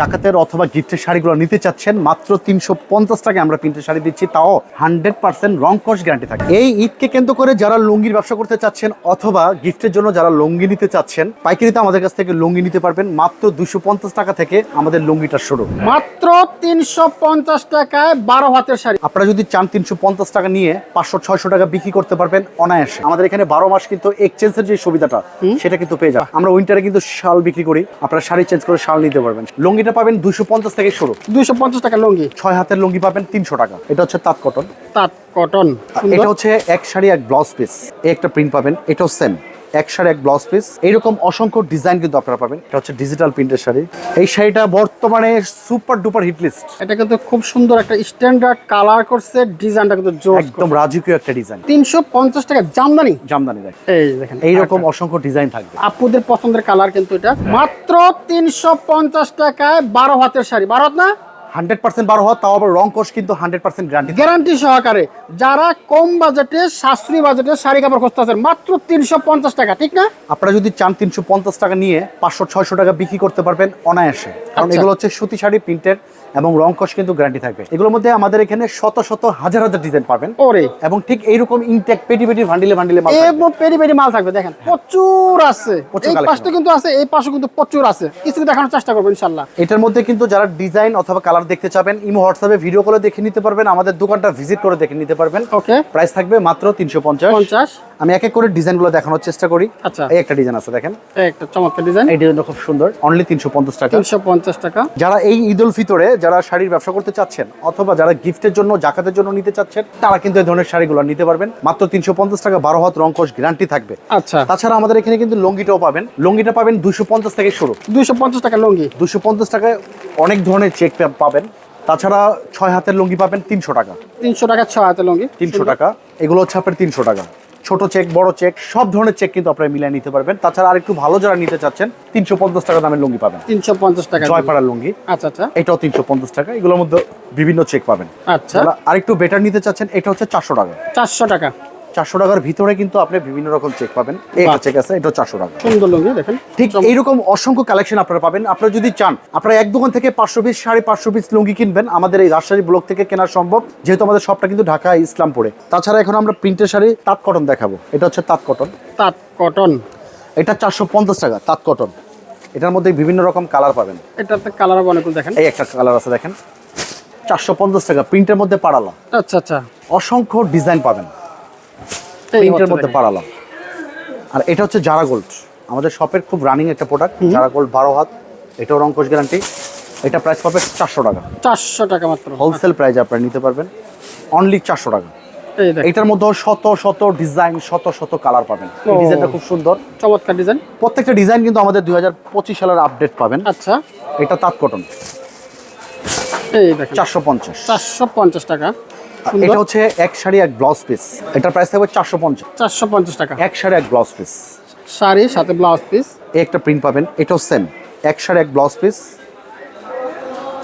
জাকাতের অথবা গিফটের শাড়িগুলো নিতে চাচ্ছেন মাত্র তিনশো পঞ্চাশ টাকা আমরা প্রিন্টের শাড়ি দিচ্ছি তাও হান্ড্রেড পার্সেন্ট রং কস গ্যারান্টি থাকে এই ঈদকে কেন্দ্র করে যারা লুঙ্গির ব্যবসা করতে চাচ্ছেন অথবা গিফটের জন্য যারা লুঙ্গি নিতে চাচ্ছেন পাইকারিতে আমাদের কাছ থেকে লুঙ্গি নিতে পারবেন মাত্র দুশো পঞ্চাশ টাকা থেকে আমাদের লুঙ্গিটা শুরু। মাত্র তিনশো পঞ্চাশ টাকায় বারো হাতের শাড়ি। আপনারা যদি চান তিনশো পঞ্চাশ টাকা নিয়ে পাঁচশো ছয়শো টাকা বিক্রি করতে পারবেন অনায়াসে। আমাদের এখানে বারো মাস কিন্তু এক্সচেঞ্জের যে সুবিধাটা সেটা কিন্তু পেয়ে যান আমরা উইন্টারে কিন্তু শাল বিক্রি করি আপনারা শাড়ি চেঞ্জ করে শাল নিতে পারবেন। লুঙ্গিটা পাবেন দুশো পঞ্চাশ থেকে শুরু। দুইশো পঞ্চাশ টাকা লুঙ্গি। ছয় হাতের লুঙ্গি পাবেন তিনশো টাকা। এটা হচ্ছে তাঁত কটন তাঁত কটন এটা হচ্ছে এক শাড়ি এক ব্লাউজ পিস এই একটা প্রিন্ট পাবেন এটাও সেম এক শাড়ি এক ব্লাউজ পিস এইরকম অসংখ্য ডিজাইন কিন্তু আপনারা পাবেন। এটা হচ্ছে ডিজিটাল প্রিন্টের শাড়ি। এই শাড়িটা বর্তমানে সুপার ডুপার হিট লিস্ট এটা কিন্তু খুব সুন্দর একটা স্ট্যান্ডার্ড কালার করছে ডিজাইনটা কিন্তু একদম রাজকীয় একটা ডিজাইন তিনশো পঞ্চাশ টাকা জামদানি। জামদানি এই দেখেন এইরকম অসংখ্য ডিজাইন থাকবে। আপুদের পছন্দের কালার কিন্তু এটা। মাত্র তিনশো পঞ্চাশ টাকায় বারো হাতের শাড়ি। বারো হাত না? হান্ড্রেড পার্সেন্ট বারো হওয়া তাও আবার রং কিন্তু হান্ড্রেড পার্সেন্ট গ্যারান্টি গ্যারান্টি সহকারে যারা কম বাজেটে সাশ্রয়ী বাজেটে শাড়ি কাপড় খুঁজতেছেন মাত্র তিনশো পঞ্চাশ টাকা ঠিক না? আপনারা যদি চান তিনশো পঞ্চাশ টাকা নিয়ে পাঁচশো ছয়শো টাকা বিক্রি করতে পারবেন অনায়াসে। কারণ আচ্ছা। এগুলো হচ্ছে সুতি শাড়ি প্রিন্টের এবং রং কিন্তু গ্যারান্টি থাকবে। এগুলোর মধ্যে আমাদের এখানে শত শত হাজার হাজার ডিজাইন পাবেন। ওরে। এবং ঠিক এইরকম ইনটেক পেটি পেটি ভান্ডিলে ভান্ডিলে মাল। এবং পেরি পেরি মাল থাকবে দেখেন প্রচুর আছে। প্রচুর এই পাশটা কিন্তু আছে এই পাশে কিন্তু প্রচুর আছে। কিছু দেখানোর চেষ্টা করব ইনশাল্লাহ। এটার মধ্যে কিন্তু যারা ডিজাইন অথবা কালার দেখতে চাবেন ইমো হোয়াটসঅ্যাপে ভিডিও কলে দেখে নিতে পারবেন আমাদের দোকানটা ভিজিট করে দেখে নিতে পারবেন। ওকে প্রাইস থাকবে মাত্র তিনশো পঞ্চাশ। আমি এক এক করে ডিজাইনগুলো দেখানোর চেষ্টা করি। আচ্ছা। এই একটা ডিজাইন আছে দেখেন। এই একটা চমৎকার ডিজাইন এই ডিজাইনটা খুব সুন্দর। অনলি তিনশো পঞ্চাশ টাকা। তিনশো পঞ্চাশ টাকা। যারা এই ঈদ উল ফিতরে যারা শাড়ির ব্যবসা করতে চাচ্ছেন অথবা যারা গিফটের জন্য জাকাতের জন্য নিতে চাচ্ছেন তারা কিন্তু এই ধরনের শাড়িগুলো নিতে পারবেন। মাত্র তিনশো পঞ্চাশ টাকা বারো হাত রং কোষ গ্যারান্টি থাকবে। আচ্ছা। তাছাড়া আমাদের এখানে কিন্তু লঙ্গিটাও পাবেন। লঙ্গিটা পাবেন দুশো পঞ্চাশ থেকে শুরু। দুইশো পঞ্চাশ টাকা লুঙ্গি। দুশো পঞ্চাশ টাকায় অনেক ধরনের চেক পাবেন তাছাড়া ছয় হাতের লুঙ্গি পাবেন তিনশো টাকা। তিনশো টাকা ছয় হাতে লুঙ্গি। তিনশো টাকা। এগুলো হচ্ছে আপনার তিনশো টাকা। ছোট চেক বড় চেক সব ধরনের চেক কিন্তু আপনারা মিলিয়ে নিতে পারবেন। তাছাড়া আর একটু ভালো যারা নিতে চাচ্ছেন তিনশো পঞ্চাশ টাকা দামের লুঙ্গি পাবেন। তিনশো পঞ্চাশ টাকা। জয়পাড়ার লুঙ্গি। আচ্ছা আচ্ছা। এটাও তিনশো পঞ্চাশ টাকা। এগুলোর মধ্যে বিভিন্ন চেক পাবেন। আচ্ছা। যারা আরেকটু বেটার নিতে চাচ্ছেন এটা হচ্ছে চারশো টাকা। চারশো টাকা। চারশো টাকার ভিতরে কিন্তু আপনি বিভিন্ন রকম চেক পাবেন। বাহ। চেক আছে এটা চারশো টাকা। সুন্দর লুঙ্গি দেখেন। ঠিক এইরকম অসংখ্য কালেকশন আপনারা পাবেন। আপনারা যদি চান আপনারা এক দোকান থেকে পাঁচশো পিস সাড়ে পাঁচশো পিস লুঙ্গি কিনবেন। আমাদের এই রাজশাহী ব্লক থেকে কেনা সম্ভব যেহেতু আমাদের সবটা কিন্তু ঢাকা ইসলামপুরে। তাছাড়া এখন আমরা প্রিন্টের শাড়ি তাঁত কটন দেখাবো। এটা হচ্ছে তাঁত কটন তাঁত কটন এটা চারশো পঞ্চাশ টাকা তাঁত কটন এটার মধ্যে বিভিন্ন রকম কালার পাবেন। এটাতে কালার অনেকগুলো দেখেন। এই একটা কালার আছে দেখেন। চারশো পঞ্চাশ টাকা প্রিন্টের মধ্যে পাড়ালা আচ্ছা আচ্ছা। অসংখ্য ডিজাইন পাবেন। প্রিন্টের মধ্যে পাড়ালাম। আর এটা হচ্ছে জারা গোল্ড আমাদের শপের খুব রানিং একটা প্রোডাক্ট জারা গোল্ড বারো হাত। এটাও রঙ্কশ গ্যারান্টি এটা প্রাইস পাবে চারশো টাকা। চারশো টাকা মাত্র। হোলসেল প্রাইস আপনারা নিতে পারবেন। অনলি চারশো টাকা। এটার মধ্যে শত শত ডিজাইন শত শত কালার পাবেন। এই ডিজাইনটা খুব সুন্দর। চমৎকার ডিজাইন প্রত্যেকটা ডিজাইন কিন্তু আমাদের দুই হাজার পঁচিশ সালের আপডেট পাবেন। আচ্ছা। এটা তাঁত কটন চারশো পঞ্চাশ। চারশো পঞ্চাশ টাকা। এটা হচ্ছে এক শাড়ি এক ব্লাউজ পিস এটার প্রাইস থাকবে চারশো পঞ্চাশ। চারশো পঞ্চাশ টাকা। এক শাড়ি এক ব্লাউজ পিস শাড়ি সাথে ব্লাউজ পিস একটা প্রিন্ট পাবেন এটাও সেম এক শাড়ি এক ব্লাউজ পিস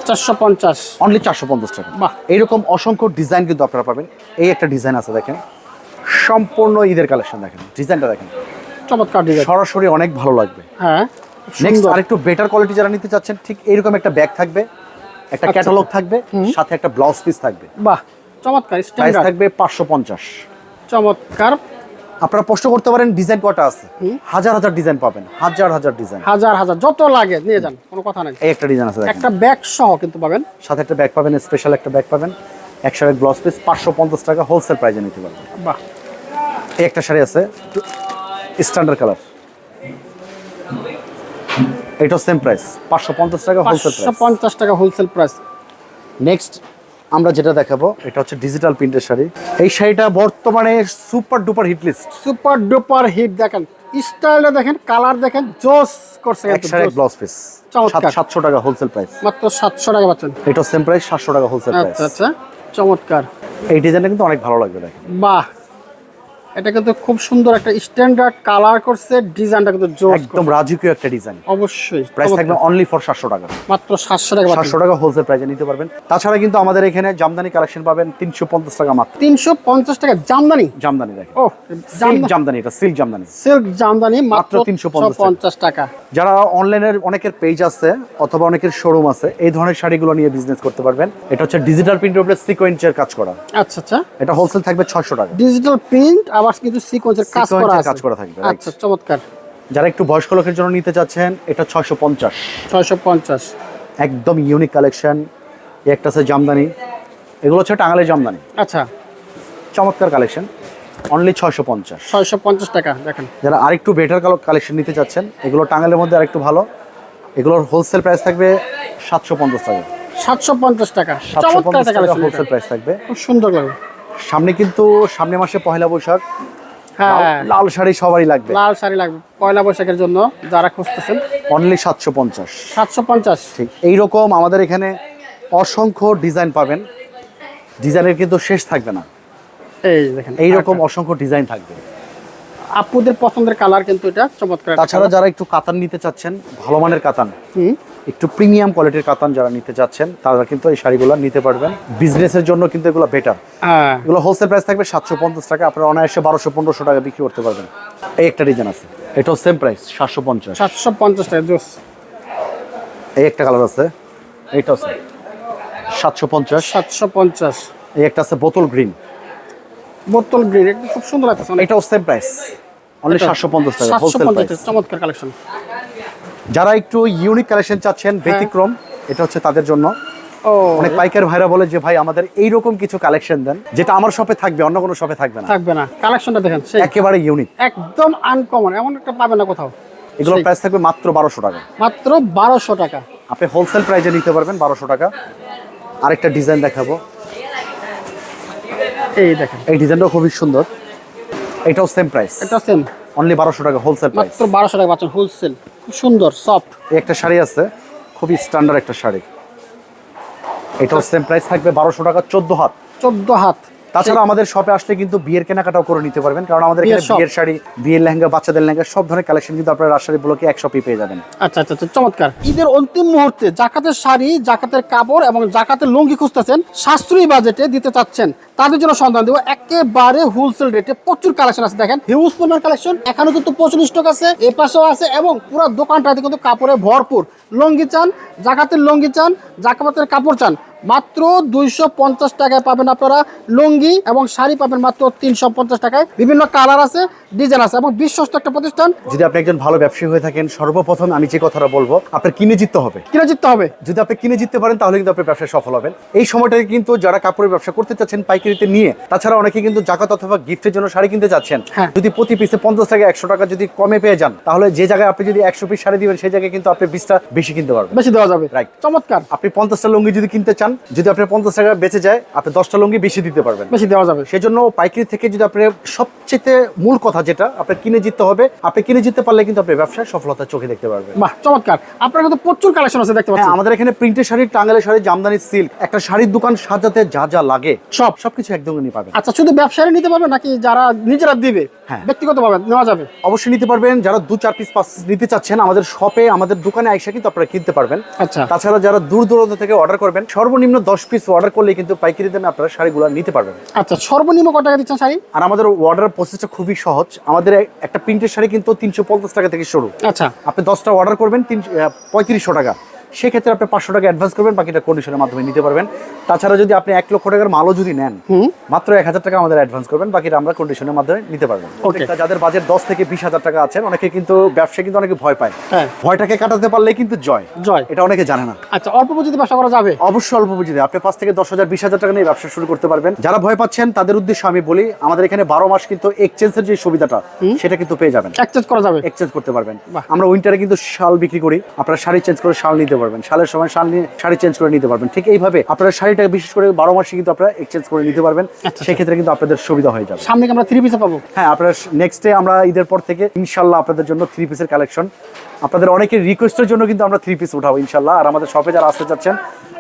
চারশো পঞ্চাশ। অনলি চারশো পঞ্চাশ টাকা। বাহ। এইরকম অসংখ্য ডিজাইন কিন্তু আপনারা পাবেন। এই একটা ডিজাইন আছে দেখেন। সম্পূর্ণ ঈদের কালেকশন দেখেন। ডিজাইনটা দেখেন। চমৎকার ডিজাইন সরাসরি অনেক ভালো লাগবে। হ্যাঁ নেক্সট আরেকটু বেটার কোয়ালিটি যারা নিতে চাচ্ছেন ঠিক এইরকম একটা ব্যাগ থাকবে একটা আচ্ছা। ক্যাটালগ থাকবে সাথে একটা ব্লাউজ পিস থাকবে। বাহ। চমৎকার প্রাইস থাকবে পাঁচশো পঞ্চাশ। চমৎকার। আপনারা প্রশ্ন করতে পারেন ডিজাইন কটা আছে। হাজার হাজার ডিজাইন পাবেন হাজার হাজার ডিজাইন হাজার হাজার যত লাগে নিয়ে যান কোনো কথা নাই। এই একটা ডিজাইন আছে একটা ব্যাগ সহ কিন্তু পাবেন। সাথে একটা ব্যাগ পাবেন স্পেশাল একটা ব্যাগ পাবেন এক ব্লাউজ পিস পাঁচশো পঞ্চাশ টাকা হোলসেল প্রাইজে নিতে পারবেন। বাহ। এই একটা শাড়ি আছে স্ট্যান্ডার্ড কালার এটাও সেম প্রাইস পাঁচশো পঞ্চাশ টাকা হোলসেল প্রাইস পঞ্চাশ টাকা হোলসেল প্রাইস নেক্সট আমরা যেটা দেখাবো এটা হচ্ছে ডিজিটাল প্রিন্টের শাড়ি। এই শাড়িটা বর্তমানে super duper hit list super duper hit দেখেন। স্টাইলটা দেখেন কালার দেখেন জোস করছে এক শাড়ি ব্লাউজ পিস চমৎকার। সাতশো টাকা হোলসেল প্রাইস মাত্র সাতশো টাকা পাচ্ছেন। এটা সেম প্রাইস সাতশো টাকা হোলসেল প্রাইস আচ্ছা আচ্ছা চমৎকার। এই ডিজাইনটা কিন্তু অনেক ভালো লাগবে দেখেন। বাহ এটা কিন্তু খুব সুন্দর একটা স্ট্যান্ডার্ড কালার করছে ডিজাইনটা কিন্তু জোস একদম রাজকীয় একটা ডিজাইন অবশ্যই প্রাইস থাকবে অনলি ফর সাতশো টাকা। মাত্র সাতশো টাকা সাতশো টাকা হোলসেল প্রাইসে নিতে পারবেন। তাছাড়া কিন্তু আমাদের এখানে জামদানি কালেকশন পাবেন তিনশো পঞ্চাশ টাকা মাত্র। তিনশো পঞ্চাশ টাকা জামদানি? জামদানি দেখেন। ও জামদানি। এটা সিল্ক জামদানি। সিল্ক জামদানি মাত্র মাত্র 350 পঞ্চাশ টাকা। যারা অনলাইনের অনেকের পেজ আছে অথবা অনেকের শোরুম আছে এই ধরনের শাড়িগুলো নিয়ে বিজনেস করতে পারবেন। এটা হচ্ছে ডিজিটাল প্রিন্টের উপরে সিকোয়েন্সের কাজ করা। আচ্ছা আচ্ছা। এটা হোলসেল থাকবে ছয়শো টাকা। ডিজিটাল প্রিন্ট আবার কিন্তু সিকোয়েন্সের কাজ করা আছে। কাজ করা থাকবে, আচ্ছা চমৎকার। যারা একটু বয়স্ক লোকের জন্য নিতে চাচ্ছেন এটা ছয়শো পঞ্চাশ। ছয়শো পঞ্চাশ। একদম ইউনিক কালেকশন একটা আছে জামদানি। এগুলো হচ্ছে টাঙ্গালের জামদানি। আচ্ছা। চমৎকার কালেকশন অনলি ছয়শো পঞ্চাশ। ছয়শো পঞ্চাশ টাকা দেখেন। যারা আরেকটু বেটার কালেকশন নিতে চাচ্ছেন এগুলো টাঙ্গালের মধ্যে আরেকটু ভালো। এগুলোর হোলসেল প্রাইস থাকবে সাতশো পঞ্চাশ টাকা। সাতশো পঞ্চাশ টাকা। সাতশো চমৎকার পঞ্চাশ টাকা হোলসেল প্রাইস থাকবে। খুব সুন্দর লাগে। সামনে কিন্তু সামনে মাসে পয়লা বৈশাখ। হ্যাঁ। লাল- শাড়ি সবারই লাগবে। লাল শাড়ি লাগবে। পয়লা বৈশাখের জন্য যারা খুঁজতেছেন। অনলি সাতশো পঞ্চাশ। সাতশো পঞ্চাশ। ঠিক এইরকম আমাদের এখানে অসংখ্য ডিজাইন পাবেন। ডিজাইনের কিন্তু শেষ থাকবে না। এই দেখেন এইরকম অসংখ্য ডিজাইন থাকবে। আপুদের পছন্দের কালার কিন্তু এটা চমৎকার তাছাড়া যারা একটু কাতান নিতে চাচ্ছেন ভালো মানের কাতান। একটু প্রিমিয়াম কোয়ালিটির কাতান যারা নিতে চাচ্ছেন তারা কিন্তু এই শাড়িগুলো নিতে পারবেন। বিজনেসের জন্য কিন্তু এগুলো বেটার হ্যাঁ। এগুলো হোলসেল প্রাইস থাকবে সাতশো পঞ্চাশ টাকা আপনারা অনায়াসে বারোশো পনেরোশো টাকা বিক্রি করতে পারবেন। এই একটা ডিজাইন আছে। এটাও সেম প্রাইস সাতশো পঞ্চাশ। সাতশো পঞ্চাশ টাকা জোস। এই একটা কালার আছে। এইটাও আছে। সাতশো পঞ্চাশ। সাতশো পঞ্চাশ। এই একটা আছে বোতল গ্রিন বোতল গ্রিন খুব সুন্দর লাগছে এটাও সেম প্রাইস অনলি সাতশো পঞ্চাশ টাকা হোলসেল প্রাইস চমৎকার কালেকশন যারা একটু ইউনিক কালেকশন চাচ্ছেন ব্যতিক্রম এটা হচ্ছে তাদের জন্য। অনেক পাইকার ভাইরা বলে যে ভাই আমাদের এইরকম কিছু কালেকশন দেন যেটা আমার শপে থাকবে অন্য কোনো শপে থাকবে না। থাকবে না। কালেকশনটা দেখেন একেবারে ইউনিক একদম আনকমন এমন একটা পাবে না কোথাও। এগুলো প্রাইস থাকবে মাত্র বারোশো টাকা। মাত্র বারোশো টাকা। আপনি হোলসেল প্রাইসে নিতে পারবেন বারোশো টাকা। আরেকটা ডিজাইন দেখাবো। এই দেখেন। এই ডিজাইনটাও খুবই সুন্দর। এটাও সেম প্রাইস এটা সেম অনলি বারোশো টাকা হোলসেল প্রাইস মাত্র বারোশো টাকা পাচ্ছেন হোলসেল খুব সুন্দর সফট একটা শাড়ি আছে খুবই স্ট্যান্ডার্ড একটা শাড়ি। এটাও সেম প্রাইস থাকবে বারোশো টাকা চোদ্দ হাত। চোদ্দ হাত। তাছাড়া আমাদের শপে আসলে কিন্তু বিয়ের কেনাকাটাও করে নিতে পারবেন কারণ আমাদের এখানে বিয়ের শাড়ি বিয়ের লেহেঙ্গা বাচ্চাদের লেহেঙ্গা সব ধরনের কালেকশন কিন্তু আপনারা রাজশাহী ব্লকে এক শপে পেয়ে যাবেন। আচ্ছা আচ্ছা আচ্ছা চমৎকার। ঈদের অন্তিম মুহূর্তে জাকাতের শাড়ি জাকাতের কাপড় এবং জাকাতের লুঙ্গি খুঁজতেছেন সাশ্রয়ী বাজেটে দিতে চাচ্ছেন। তাদের জন্য সন্ধান দেবো একেবারে হোলসেল রেটে প্রচুর কালেকশন আছে। দেখেন হিউজ পরিমাণ কালেকশন এখানে কিন্তু প্রচুর স্টক আছে এ পাশেও আছে এবং পুরো দোকানটাতে কিন্তু কাপড়ে ভরপুর। লুঙ্গি চান জাকাতের লুঙ্গি চান জাকাতের কাপড় চান মাত্র দুইশো পঞ্চাশ টাকায় পাবেন আপনারা লুঙ্গি এবং শাড়ি পাবেন মাত্র তিনশো পঞ্চাশ টাকায়। বিভিন্ন কালার আছে ডিজাইন আছে এবং বিশ্বস্ত একটা প্রতিষ্ঠান। যদি আপনি একজন ভালো ব্যবসায়ী হয়ে থাকেন সর্বপ্রথম আমি যে কথাটা বলব আপনার কিনে জিততে হবে। কিনে জিততে হবে। যদি আপনি কিনে জিততে পারেন তাহলে কিন্তু আপনি ব্যবসায় সফল হবেন। এই সময়টাকে কিন্তু যারা কাপড়ের ব্যবসা করতে চাচ্ছেন পাইকারিতে নিয়ে তাছাড়া অনেকে কিন্তু জাকাত অথবা গিফটের জন্য শাড়ি কিনতে চাচ্ছেন হ্যাঁ। যদি প্রতি পিসে পঞ্চাশ টাকা একশো টাকা যদি কমে পেয়ে যান তাহলে যে জায়গায় আপনি যদি একশো পিস শাড়ি দিবেন সেই জায়গায় কিন্তু আপনি বিশটা বেশি কিনতে পারবেন। বেশি দেওয়া যাবে। Right. চমৎকার। আপনি পঞ্চাশটা লুঙ্গি যদি কিনতে চান যদি আপনার পঞ্চাশ টাকা বেঁচে যায় আপনি দশটা লুঙ্গি বেশি দিতে পারবেন। বেশি দেওয়া যাবে। সেজন্য পাইকারি থেকে যদি আপনি সবচেয়ে মূল কথা যেটা আপনার কিনে জিততে হবে। আপনি কিনে জিততে পারলে কিন্তু আপনি ব্যবসায় সফলতা চোখে দেখতে পারবেন। বাহ চমৎকার। আপনার কিন্তু প্রচুর কালেকশন আছে দেখতে হ্যাঁ পাচ্ছি আমাদের এখানে প্রিন্টের শাড়ি টাঙ্গালের শাড়ি জামদানি সিল্ক একটা শাড়ির দোকান সাজাতে যা যা লাগে সব। সবকিছু একদম নিয়ে পাবেন। আচ্ছা শুধু ব্যবসায়ী নিতে পারবে নাকি যারা নিজেরা দিবে? হ্যাঁ। ব্যক্তিগত ভাবে নেওয়া যাবে। অবশ্যই নিতে পারবেন। যারা দু চার পিস পাঁচ নিতে চাচ্ছেন আমাদের শপে আমাদের দোকানে আইসা কিন্তু আপনারা কিনতে পারবেন। আচ্ছা। তাছাড়া যারা দূর দূরান্ত থেকে অর্ডার করবেন সর্বনিম্ন দশ পিস অর্ডার করলে কিন্তু পাইকারি দামে আপনারা শাড়িগুলো নিতে পারবেন। আচ্ছা সর্বনিম্ন কত টাকা দিচ্ছেন শাড়ি? আর আমাদের অর্ডার প্রসেসটা খুবই সহজ। আমাদের একটা প্রিন্টের শাড়ি কিন্তু তিনশো পঞ্চাশ টাকা থেকে শুরু। আচ্ছা। আপনি দশটা অর্ডার করবেন তিন পঁয়ত্রিশশো টাকা। সেক্ষেত্রে আপনি পাঁচশো টাকা অ্যাডভান্স করবেন বাকিটা কন্ডিশনের মাধ্যমে নিতে পারবেন। তাছাড়া যদি আপনি এক লক্ষ টাকার মালও যদি নেন মাত্র এক হাজার টাকা আমাদের অ্যাডভান্স করবেন বাকিটা আমরা কন্ডিশনের মাধ্যমে নিতে পারবেন যাদের বাজেট দশ থেকে বিশ হাজার টাকা আছেন অনেকে কিন্তু ব্যবসা কিন্তু অনেকে ভয় পায়। হ্যাঁ। ভয়টাকে কাটাতে পারলে কিন্তু জয়। জয়। এটা অনেকে জানে না। আচ্ছা অল্প পুঁজিতে ব্যবসা করা যাবে? অবশ্যই অল্প পুঁজিতে। আপনি পাঁচ থেকে দশ হাজার বিশ হাজার টাকা নিয়ে ব্যবসা শুরু করতে পারবেন। যারা ভয় পাচ্ছেন তাদের উদ্দেশ্যে আমি বলি আমাদের এখানে বারো মাস কিন্তু এক্সচেঞ্জের যে সুবিধাটা সেটা কিন্তু পেয়ে যাবেন। এক্সচেঞ্জ করা যাবে। এক্সচেঞ্জ করতে পারবেন। আমরা উইন্টারে কিন্তু শাল বিক্রি করি। আপনারা শাড়ি চেঞ্জ করে শাল নিতে পারবেন। শালের সময় শাল নিয়ে শাড়ি চেঞ্জ করে নিতে পারবেন। ঠিক এইভাবে আপনারা শাড়িটাকে বিশেষ করে বারো মাসে কিন্তু আপনারা এক্সচেঞ্জ করে নিতে পারবেন। আচ্ছা। সেক্ষেত্রে কিন্তু আপনাদের সুবিধা হয়ে যাবে। সামনে আমরা থ্রি পিসে পাবো? হ্যাঁ আপনারা নেক্সট ডে আমরা ঈদের পর থেকে ইনশাল্লাহ আপনাদের জন্য থ্রি পিসের কালেকশন আপনাদের অনেকের রিকোয়েস্টের জন্য কিন্তু আমরা থ্রি পিস উঠাবো ইনশাল্লাহ। আর আমাদের শপে যারা আসতে চাচ্ছেন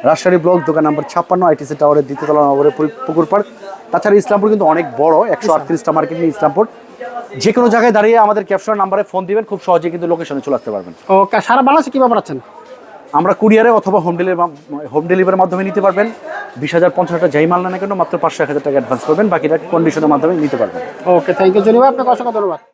রাজশাহী ব্লক দোকান নাম্বার ছাপ্পান্ন আইটিসি টাওয়ারের দ্বিতীয় তলা নগরের পুকুর পার্ক তাছাড়া ইসলামপুর কিন্তু অনেক বড় একশো আটত্রিশটা মার্কেট নিয়ে ইসলামপুর। যে কোনো জায়গায় দাঁড়িয়ে আমাদের ক্যাপশন নাম্বারে ফোন দিবেন খুব সহজে কিন্তু লোকেশনে চলে আসতে পারবেন। ওকে সারা বাংলাদেশে কীভাবে পাঠাচ্ছেন আমরা কুরিয়ারে অথবা হোম ডেলিভারি হোম ডেলিভারির মাধ্যমে নিতে পারবেন। বিশ হাজার পঞ্চাশ হাজার যাই মাল না কেন, মাত্র পাঁচশো এক হাজার টাকা অ্যাডভান্স করবেন। বাকিটা কন্ডিশনের মাধ্যমে নিতে পারবেন। ওকে থ্যাংক ইউ জনি ভাই। আপনাকে অসংখ্য ধন্যবাদ।